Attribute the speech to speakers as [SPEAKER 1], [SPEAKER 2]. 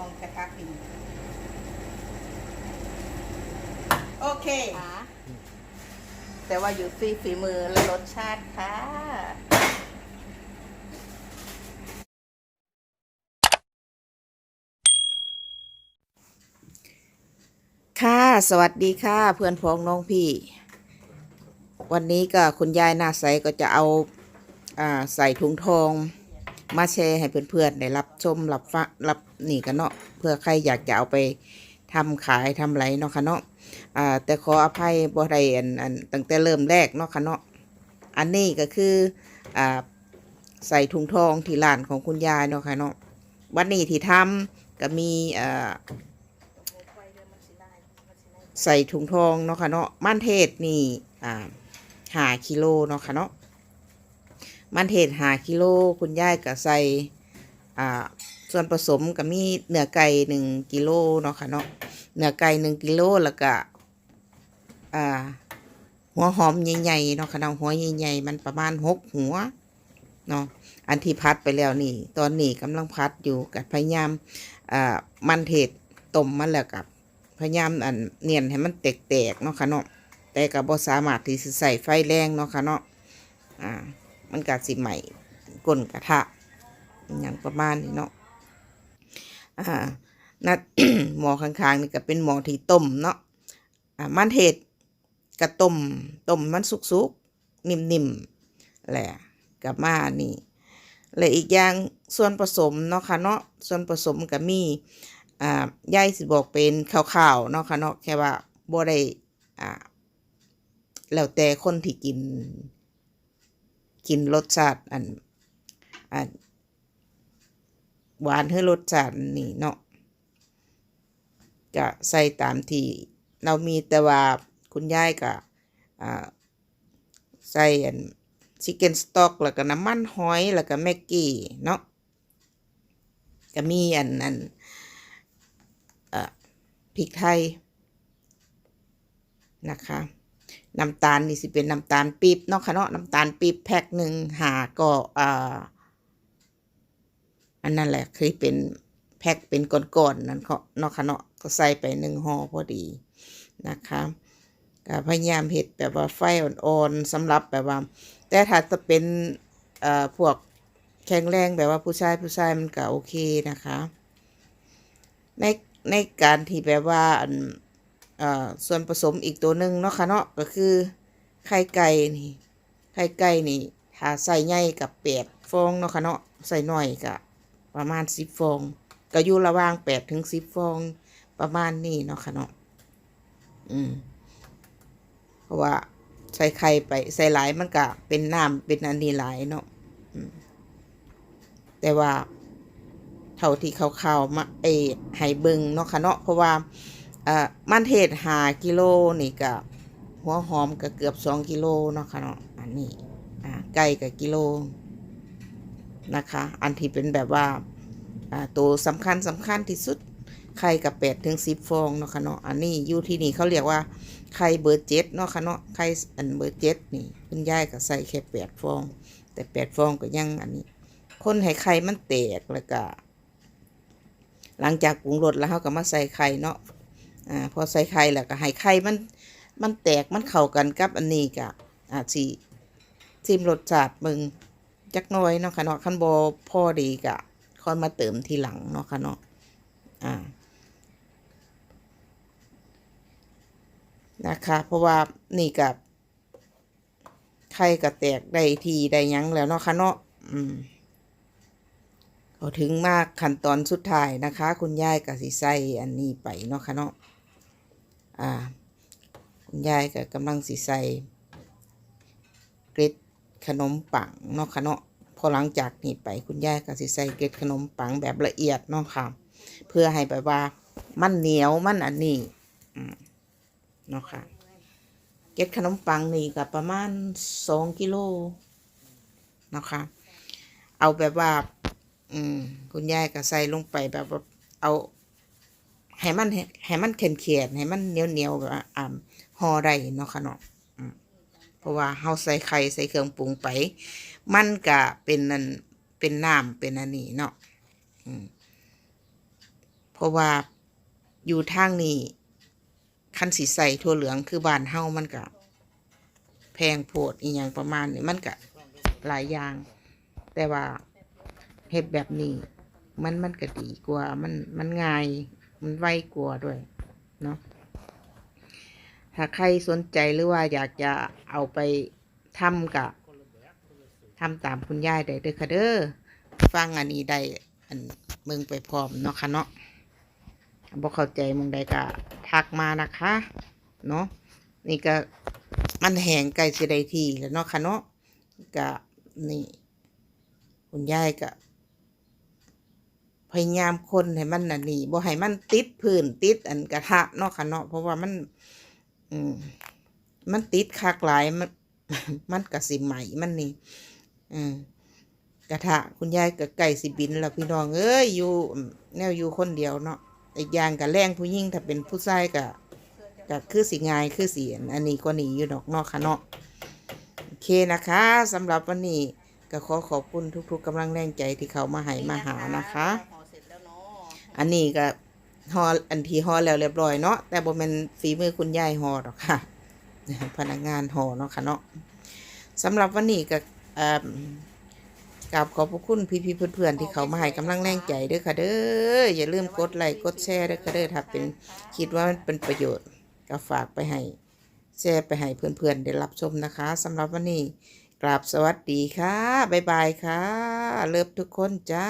[SPEAKER 1] องกระทะปิ่นโอเคแต่ว่าอยู่ที่ฝีมือและรสชาติค่ะค่ะสวัสดีค่ะเพื่อนพ้องน้องพี่ วันนี้ก็คุณยายหน้าใสก็จะเอาอ่าใส่ถุงทอง มาแชร์ให้เพื่อนๆได้รับชมรับฟังรับนี่กันเนาะเพื่อใครอยากจะเอาไปทำขายทำไรเนาะค่ะเนาะอ่าแต่ขออภัยบ่ได้อันอันตั้งแต่เริ่มแรกเนาะค่ะเนาะอันนี้ก็คืออ่าใส่ถุงทองที่ร้านของคุณยายเนาะค่ะเนาะวันนี้ที่ทำก็มีอ่าใส่ถุงทองเนาะค่ะเนาะมันเทศนี่อ่าหากิโลเนาะค่ะเนาะ มันเทศหากิโล คุณยายก็ใส่อ่าส่วนผสมก็มีเนื้อไก่หนึ่งกิโลเนาะค่ะเนาะเนื้อไก่หนึ่งกิโลแล้วก็อ่าหัวหอมใหญ่ๆเนาะค่ะเนาะหัวใหญ่ๆมันประมาณหกหัวเนาะอันที่พัดไปแล้วนี่ ตอนนี้กำลังพัดอยู่กับพยายามอ่ามันเทศต้มมันแล้วกับพยายามอันเนียนให้มันแตกๆเนาะค่ะเนาะแต่ก็บ่สามารถที่จะใส่ไฟแรงเนาะค่ะเนาะอ่า มันก็สิใหม่ก้นกระทะอย่างประมาณนี้เนาะอ่านัดหมอข้างๆนี่ก็เป็นหมอที่ต้มเนาะอ่ามันเทศกระต้มต้มมันสุกๆนิ่มๆแหละกับมานี่และอีกอย่างส่วนผสมเนาะค่ะเนาะส่วนผสมก็มีอ่ายายสิบอกเป็นข่าวๆเนาะค่ะเนาะแค่ว่าบ่ได้อ่าแล้วแต่คนที่กิน กินรสชาติอันอันหวานให้รสชาตินี่เนาะจะใส่ตามที่เรามีแต่ว่าคุณยายก็ใส่อันชิคเก้นสต็อกแล้วก็น้ำมันหอยแล้วก็แม็กกี้เนาะก็มีอันอันพริกไทยนะคะ น้ำตาลนี่สิเป็นน้ำตาลปี๊บเนาะค่ะเนาะน้ำตาลปี๊บแพ็คหนึ่งหาก็อ่าอันนั้นแหละคือเป็นแพ็คเป็นก้อนๆนั่นเขาเนาะค่ะเนาะก็ใส่ไปหนึ่งห่อพอดีนะคะก็พยายามเห็ดแบบว่าไฟอ่อนๆสำหรับแบบว่า แต่ถ้าจะเป็นเอ่อพวกแข็งแรงแบบว่าผู้ชายผู้ชายมันก็โอเคนะคะ ในในการที่แบบว่าอัน ส่วนผสมอีกตัวหนึ่งเนาะค่ะเนาะก็คือไข่ไก่นี่ไข่ไก่นี่ถ้าใส่ใหญ่กับแปดฟองเนาะค่ะเนาะใส่หน่อยก็ประมาณสิบฟองก็อยู่ระหว่างแปดถึงสิบฟองประมาณนี้เนาะค่ะเนาะอืมเพราะว่าใส่ไข่ไปใส่หลายมันก็เป็นน้ำเป็นอันนี้หลายเนาะแต่ว่าเท่าที่เขาเขาๆมาเอให้เบิงเนาะค่ะเนาะเพราะว่า มันเทศหากิโลนี่ก็หัวหอมก็เกือบสองกิโลเนาะค่ะเนาะอันนี้ไก่กับกิโลนะคะ อันที่เป็นแบบว่าอ่าตัวสำคัญสำคัญที่สุดไข่กับแปดถึงสิบฟองเนาะค่ะเนาะอันนี้อยู่ที่นี่เขาเรียกว่าไข่เบอร์เจ็ดเนาะค่ะเนาะไข่อันเบอร์เจ็ดนี่คุณยายก็ใส่แค่แปดฟอง แต่แปดฟองก็ยังอันนี้ คนให้ไข่มันแตกแล้วก็หลังจากปรุงรสแล้วเขาก็มาใส่ไข่เนาะ อ่าพอใส่ไข่แล้วก็ให้ไข่มันมันแตกมันเข้ากันกับอันนี้กะอาสิชิมรสชาติมึงจักน้อยเนาะค่ะเนาะคันบ่พอดีกะค่อยมาเติมทีหลังเนาะค่ะเนาะอ่านะคะเพราะว่านี่กับไข่ก็แตกได้ทีได้ยังแล้วเนาะค่ะเนาะอืมก็ถึงมากขั้นตอนสุดท้ายนะคะ คุณยายก็สิใส่อันนี้ไปเนาะค่ะเนาะ อ่าคุณยายก็กำลังสิใส่เกล็ดขนมปังเนาะค่ะเนาะพอหลังจากนี้ไปคุณยายก็สิใส่เกล็ดขนมปังแบบละเอียดเนาะค่ะ เพื่อให้แบบว่ามันเหนียวมันอันนี้เนาะค่ะเกล็ดขนมปังนี่ก็ประมาณสองกิโลเนาะค่ะเอาแบบว่า อืมคุณยายก็ใส่ลงไปแบบว่าเอา ให้มันให้มันแข็งแข็งให้มันเหนียวเหนียวๆแบบว่าอ่าห่อได้เนาะค่ะเนาะเพราะว่าเฮาใส่ไข่ใส่เครื่องปรุงไป มันก็เป็นนั่นเป็นน้ำเป็นอันนี้เนาะเพราะว่าอยู่ทางนี้คันสีใส่ทั่วเหลืองคือบ้านเฮามันก็แพงโพดอีหยังประมาณนี้มันก็หลายอย่าง แต่ว่าเฮ็ดแบบนี้ มันมันก็ดีกว่ามันมันง่าย มันไวกว่าด้วย เนาะถ้าใครสนใจหรือว่าอยากจะเอาไปทำกับทำตามคุณยายได้เด้อค่ะเด้อฟังอันนี้ได้อันเมืองไปพร้อมเนาะค่ะเนาะบ่เข้าใจมึงใดก็ทักมานะคะ เนาะนี่ก็มันแหงไก่สิได้ทีแล้วเนาะค่ะเนาะก็นี่ คุณยายก็ พยายามคนให้มันน่ะนี่บ่ให้มันติดพื้นติดอันกระทะเนาะค่ะเนาะเพราะว่ามัน อืมมันติดคักหลายมันมันก็สิไหม่มันนี่อืมกระทะคุณยายก็ไก่สิบินแล้วพี่น้องเอ้ยอยู่แนวอยู่คนเดียวเนาะอีกอย่างก็แรงผู้หญิงถ้าเป็นผู้ชายก็ก็คือสิง่ายคือสิอันอันนี้ก็หนีอยู่ดอกนาะค่ะเนาะโอเคนะคะสำหรับวันนี้ก็ขอขอบคุณทุกๆกำลังแรงใจที่เขามาให้มาหานะคะ
[SPEAKER 2] อัน
[SPEAKER 1] นี้ก็ห่ออันที่ห่อแล้วเรียบร้อยเนาะแต่บ่แม่นฝีมือคุณยายห่อหรอกค่ะพนักงานห่อเนาะค่ะเนาะสำหรับวันนี้ก็กราบขอบพระคุณพี่ๆเพื่อนๆที่เขามาให้กำลังแรงใจเด้อค่ะเด้ออย่าลืมกดไลค์กดแชร์เด้อค่ะเด้อถ้าเป็นคิดว่ามันเป็นประโยชน์ก็ฝากไปให้แชร์ไปให้เพื่อนๆได้รับชมนะคะสำหรับวันนี้กราบสวัสดีค่ะบ๊ายบายค่ะเลิฟทุกคนจ้า